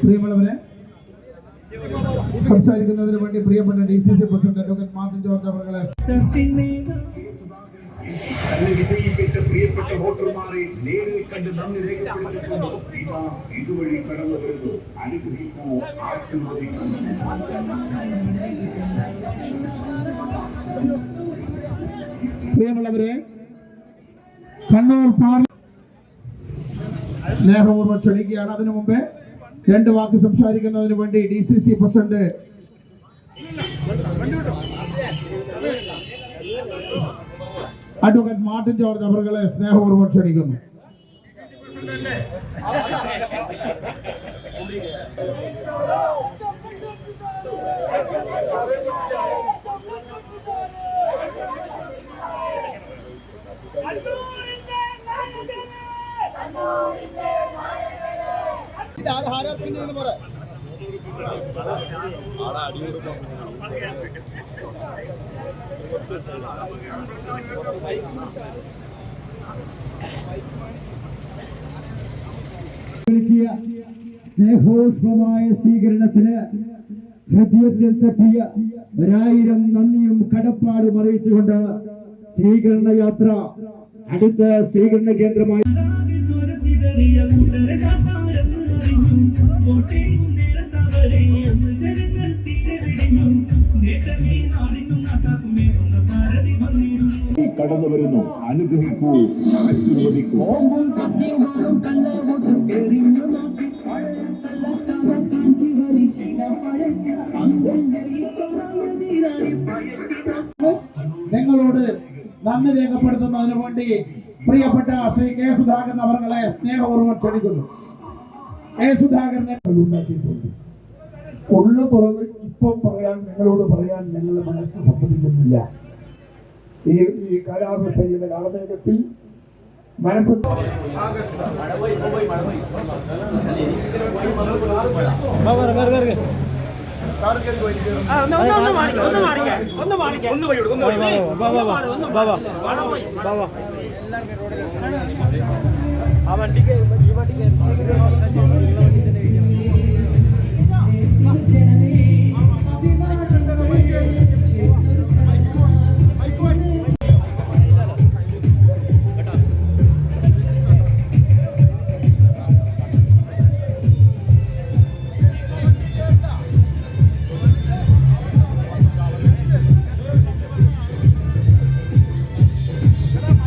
പ്രിയമുള്ളവരെ സംസാരിക്കുന്നതിന് വേണ്ടി പ്രിയപ്പെട്ട D C C president advocate Martin George അവരുടെ തന്നെ വിജയിപ്പിച്ച പ്രിയപ്പെട്ട വോട്ടർമാരെ നേരിൽ കണ്ട് നന്ദി രേഖപ്പെടുത്തിക്കൊണ്ട് ഇതാ ഇതുവഴി കടന്നു വരുന്നു അനുഗ്രഹിക്കൂ ആശീർവദിക്കൂ. പ്രിയമുള്ളവരെ കണ്ണൂർ പാർല സ്നേഹപൂർവം ക്ഷണിക്കുകയാണ്. അതിനു മുമ്പേ രണ്ട് വാക്ക് സംസാരിക്കുന്നതിന് വേണ്ടി D C C president advocate Martin George അവരുടെ സ്നേഹപൂർവം ക്ഷണിക്കുന്നു. സ്നേഹോഷ്മമായ സ്വീകരണത്തിന് ഹൃദയത്തിൽ തട്ടിയ ഒരായിരം നന്ദിയും കടപ്പാടും അറിയിച്ചുകൊണ്ട് സ്വീകരണ യാത്ര അടുത്ത സ്വീകരണ കേന്ദ്രമായി കടന്നു വരുന്നു. അനുഗ്രഹിക്കൂ ആശീർവദിക്കൂ. നിങ്ങളോട് നന്ദി രേഖപ്പെടുത്തുന്നതിന് വേണ്ടി പ്രിയപ്പെട്ട ശ്രീ കെ സുധാകരൻ അവർകളെ സ്നേഹപൂർവം ക്ഷണിക്കുന്നു. കെ സുധാകരനെ ഉണ്ടാക്കിയിട്ടുണ്ട് ഉള്ളു തുറന്ന് ഇപ്പം പറയാൻ നിങ്ങളോട് പറയാൻ ഞങ്ങളുടെ മനസ്സ് സമ്മതിക്കുന്നില്ല ഈ ഈ കാലാവസ്ഥയുടെ കാലമേഘത്തിൽ മനസ്സ് ആ വണ്ടിക്ക് ഈ വണ്ടിക്ക്